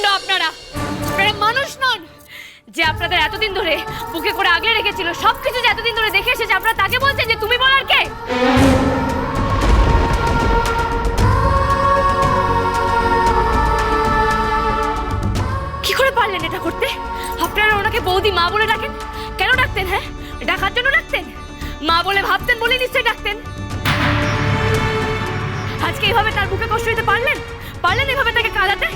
পণ্ড আপনারা। আপনারা মানুষ নন। যে আপনাদের এতদিন ধরে বুকে করে আগলে রেখেছিল, সবকিছু যে এতদিন ধরে দেখে এসেছে, আপনারা তাকে বলছেন যে তুমি বলার কে? কি করে পারলেন এটা করতে? আপনারা ওনাকে বৌদি মা বলে ডাকেন? কেন ডাকতেন হ্যাঁ? ডাকার জন্য ডাকতেন? মা বলে ভাবতেন বলে নিশ্চয়ই ডাকতেন। আজকে এইভাবে তার বুকে কষ্ট দিতে পারলেন? পারলেন এভাবে তাকে কাঁদাতে?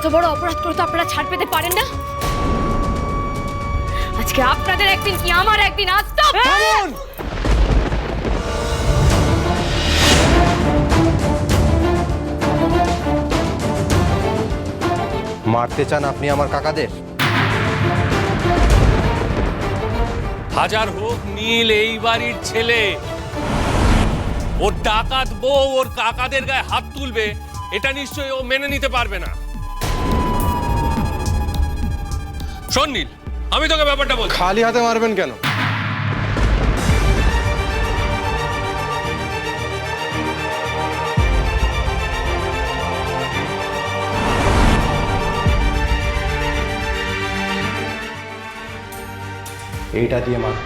এত বড় অপরাধ করে তো আপনারা ছাড় পেতে পারেন না? আজকে আপনাদের একদিন কি আমার একদিন? আজ মারতে চান আপনি আমার কাকাদের? হাজার হোক নীল এই বাড়ির ছেলে। ওর ডাকাত বউ ওর কাকাদের গায়ে হাত তুলবে এটা নিশ্চয়ই ও মেনে নিতে পারবে না। শোন নীল আমি তোকে ব্যাপারটা বলছি। খালি হাতে মারবেন কেন? এইটা দিয়ে মার।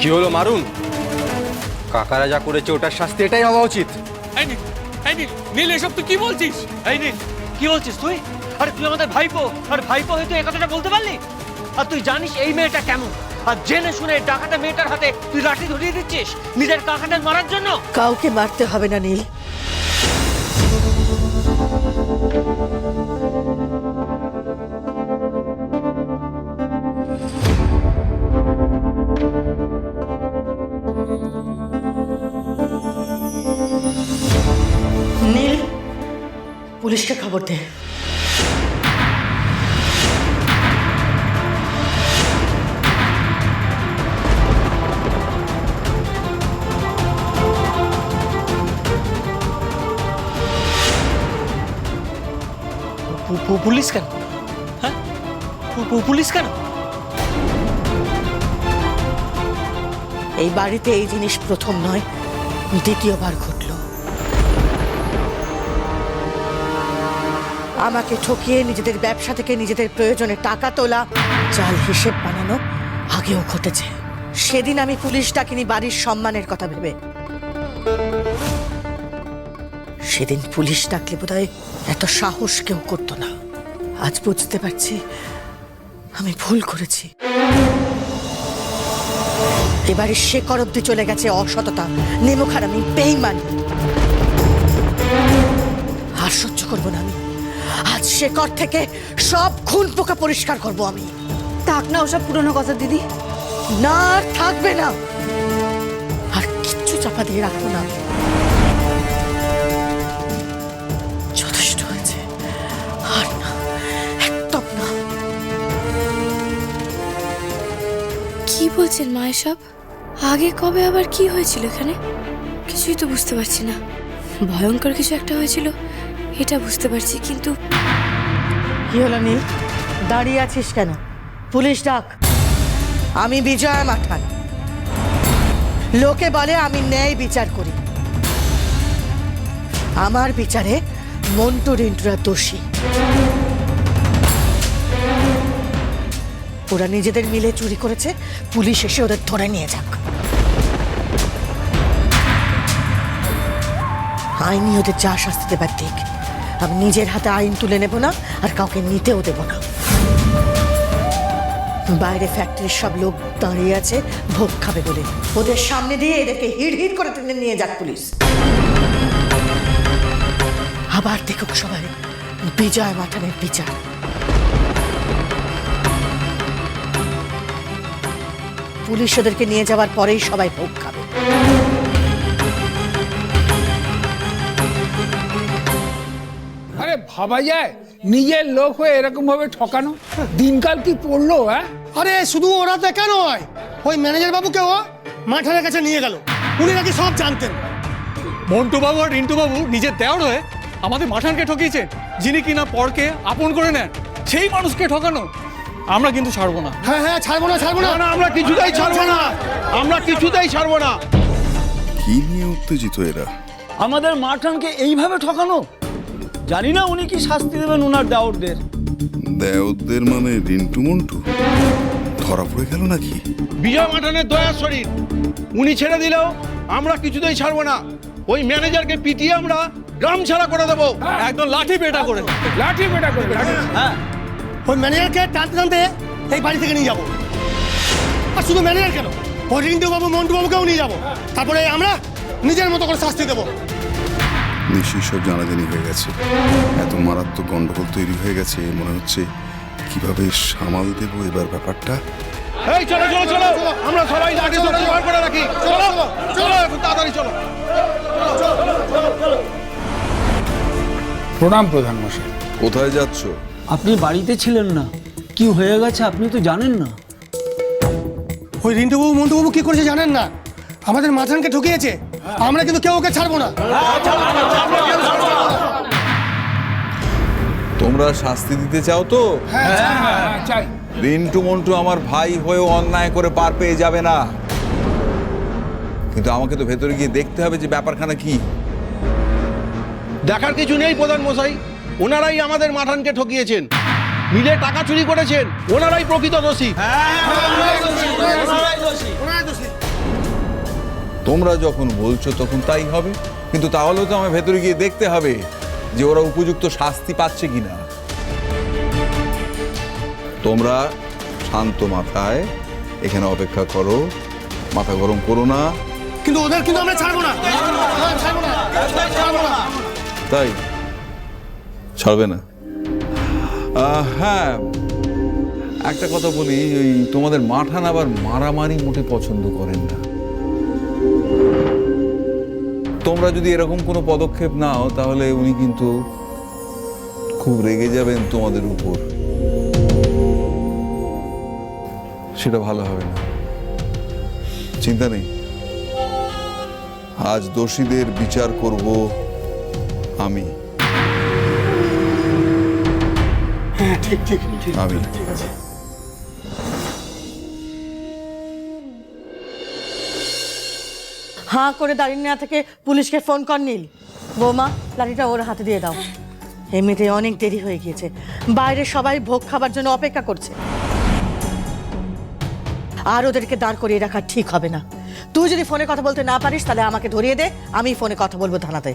কি হলো মারুন? কাকারা যা করেছে ওটার শাস্তি এটাই হওয়া উচিত। এই নীল এই নীল নীল এসব তুই কি বলছিস? এই নীল কি বলছিস তুই? আরে তুই আমাদের ভাইপো আর ভাইপো হয়তো এই কথাটা বলতে পারলি? আর তুই জানিস এই মেয়েটা কেমন? আর জেনে শুনে ডাকাটা মেয়েটার হাতে তুই লাঠি ধরিয়ে দিচ্ছিস? নিজের কাকাটা মারার জন্য? কাউকে মারতে হবে না নীল নীল। পুলিশকে খবর দে। পুলিশ কেন? হ্যাঁ? পুলিশ কেন? এই বাড়িতে এই জিনিস প্রথম নয় দ্বিতীয়বার ঘটল। আমাকে ঠকিয়ে নিজেদের ব্যবসা থেকে নিজেদের প্রয়োজনে টাকা তোলা জাল হিসেব বানানো আগেও ঘটেছে। সেদিন আমি পুলিশ ডাকিনি, বাড়ির সম্মানের কথা ভেবে। সেদিন পুলিশ ডাকলে বোধহয় এত সাহস কেউ করতো না। আজ বুঝতে পারছি আমি ভুল করেছি। এবারে শেকর অব্দি চলে গেছে অসততা, নেমুখারামি, বেইমান। আর সহ্য করব না আমি। আজ শেকর থেকে সব খুন পোকা পরিষ্কার করব আমি। থাক না ওসব পুরনো কথা দিদি। না আর থাকবে না। আর কিচ্ছু চাপা দিয়ে রাখব না। যথেষ্ট হয়েছে। আর না একদম না। কি বলছেন মা এসব? আগে কবে আবার কি হয়েছিল এখানে? কিছুই তো বুঝতে পারছি না। ভয়ঙ্কর কিছু একটা হয়েছিল। এটা বুঝতে পারছি, কিন্তু কি হলো নীল? দাঁড়িয়ে আছিস কেন? পুলিশ ডাক। আমি বিজয় মাঠান। লোকে বলে আমি ন্যায় বিচার করি। আমার বিচারে মন্টু রিন্টুরা দোষী। ওরা নিজেদের মিলে চুরি করেছে, পুলিশ এসে ওদের ধরে নিয়ে যাক। আইনি ওদের যা শাস্তি দেবার দিক। আমি নিজের হাতে আইন তুলে নেব না, আর কাউকে নিতেও দেব না। বাইরে ফ্যাক্টরির সব লোক দাঁড়িয়ে আছে, ভোগ খাবে বলে। ওদের সামনে দিয়ে এদেরকে হিড় হিড় করে টেনে নিয়ে যাক পুলিশ। আবার দেখুক সবাই, বিজয় মাঠানের বিচার। পুলিশ ওদেরকে নিয়ে যাওয়ার পরেই সবাই ভোগ খাবে। ভাবা যায়? নিজের লোক হয়ে এরকম ভাবে ঠকানো? দিনকাল কি পড়ল হ্যাঁ? আরে শুধু ওরা দেখা নয়। ওই ম্যানেজার বাবুকেও মাঠানের কাছে নিয়ে গেল। উনি নাকি সব জানতেন। মন্টু বাবু আর রিন্টু বাবু নিজের দেওয়ার হয়ে আমাদের মাঠানকে ঠকিয়েছেন যিনি কিনা পরকে আপন করে নেন সেই মানুষকে ঠকানো আমরা কিন্তু ছাড়বো না। হ্যাঁ হ্যাঁ ছাড়বো না ছাড়বো না। না আমরা কিছুতেই ছাড়বো না। আমরা কিছুতেই ছাড়বো না। কি নিয়ে উত্তেজিত এরা? আমাদের মাঠানকে এইভাবে ঠকানো? জানি না উনি কি শাস্তি দেবেন ওনার দাউরদের দেওদের মানে রিন্টু মন্টু? ধরা পড়ে গেল নাকি? বিজয় মাঠানের দয়া শরীর। উনি ছেড়ে দিলেও আমরা কিছুতেই ছাড়বো না। ওই ম্যানেজারকে পিটিয়ে আমরা গ্রাম ছাড়া করে দেবো। একদম লাঠি পেটা করে। লাঠি পেটা করে। লাঠি হ্যাঁ। ওই ম্যানেজারকে টানতে টানতে এই বাড়ি থেকে নিয়ে যাব। আর শুধু ম্যানেজার কেন? ওই রিন্টু বাবু মন্টু বাবুকেও নিয়ে যাব। তারপরে আমরা নিজের মতো করে শাস্তি দেবো। নিশ্চয়ই সব জানাজানি হয়ে গেছে। এত মারাত্মক গন্ডগোল তৈরি হয়ে গেছে মনে হচ্ছে কীভাবে সামাল দেবো এবার ব্যাপারটা? এই চলো চলো চলো। আমরা সবাই জোগাড় করে রাখি। চলো চলো এখন তাড়াতাড়ি চলো। প্রণাম প্রধান মশাই। কোথায় যাচ্ছ? আপনি বাড়িতে ছিলেন না। কি হয়ে গেছে আপনি তো জানেন না। ওই রিন্টু বাবু মন্টু কি করেছে জানেন না? আমাদের মাথানকে ঠকিয়েছে। আমরা কিন্তু কেউ ওকে ছাড়বো না তোমরা শাস্তি দিতে চাও তো হ্যাঁ হ্যাঁ, রিন্টু মন্টু আমার ভাই হয়েও অন্যায় করে পার পেয়ে যাবে না কিন্তু আমাকে তো ভেতরে গিয়ে দেখতে হবে যে ব্যাপারখানা কি দেখার কিছু নেই প্রধান মশাই ওনারাই আমাদের মাঠানকে ঠকিয়েছেন মিলে টাকা চুরি করেছেন ওনারাই প্রকৃত দোষী তোমরা যখন বলছো তখন তাই হবে। কিন্তু তাহলেও তো আমার ভেতরে গিয়ে দেখতে হবে যে ওরা উপযুক্ত শাস্তি পাচ্ছে কি না তোমরা শান্ত মাথায় এখানে অপেক্ষা করো মাথা গরম করো না। কিন্তু ওদের কিন্তু আমরা ছাড়বো না। তাই? ছাড়বে না? হ্যাঁ। একটা কথা বলি ওই তোমাদের মাঠান আবার মারামারি মোটে পছন্দ করেন না। তোমরা যদি এরকম কোনো পদক্ষেপ নাও তাহলে উনি কিন্তু খুব রেগে যাবেন তোমাদের উপর। সেটা ভালো হবে না। চিন্তা নেই। আজ দোষীদের বিচার করব আমি। ঠিক ঠিক আমি। হাঁ করে দাঁড়িয়ে না থেকে পুলিশকে ফোন কর নীল। বৌমা, লাঠিটা ওর হাতে দিয়ে দাও। এমনিতে অনেক দেরি হয়ে গিয়েছে। বাইরে সবাই ভোগ খাবার জন্য অপেক্ষা করছে। আর ওদেরকে দাঁড় করিয়ে রাখা ঠিক হবে না। তুই যদি ফোনে কথা বলতে না পারিস, তাহলে আমাকে ধরিয়ে দে। আমি ফোনে কথা বলব থানাতে।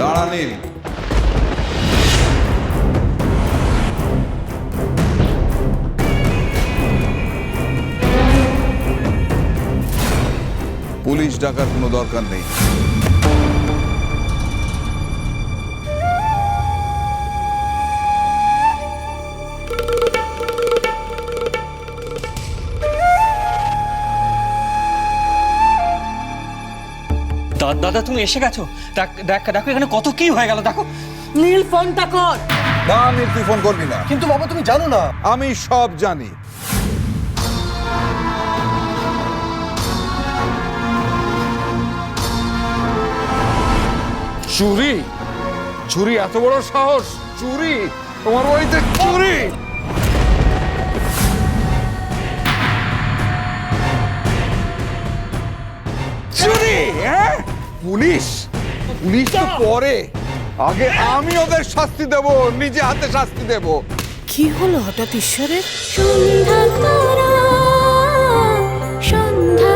দাঁড়ানিন পুলিশ ডাকার কোনো দরকার নেই। দাদা তুমি এসে গেছো? দেখ এখানে কত কি হয়ে গেল দেখো। নীল ফোনটা কর। না আমি তুই ফোন করবি না। কিন্তু বাবা তুমি জানো না। আমি সব জানি। চুরি? চুরি এত বড় সাহস? চুরি? তোমার বাড়িতে চুরি? চুরি হ্যাঁ? পুলিশ? পুলিশ তো পরে। আগে আমি ওদের শাস্তি দেব নিজে হাতে শাস্তি দেব। কি হলো হঠাৎ ঈশ্বরের? সন্ধ্যা তারা সন্ধ্যা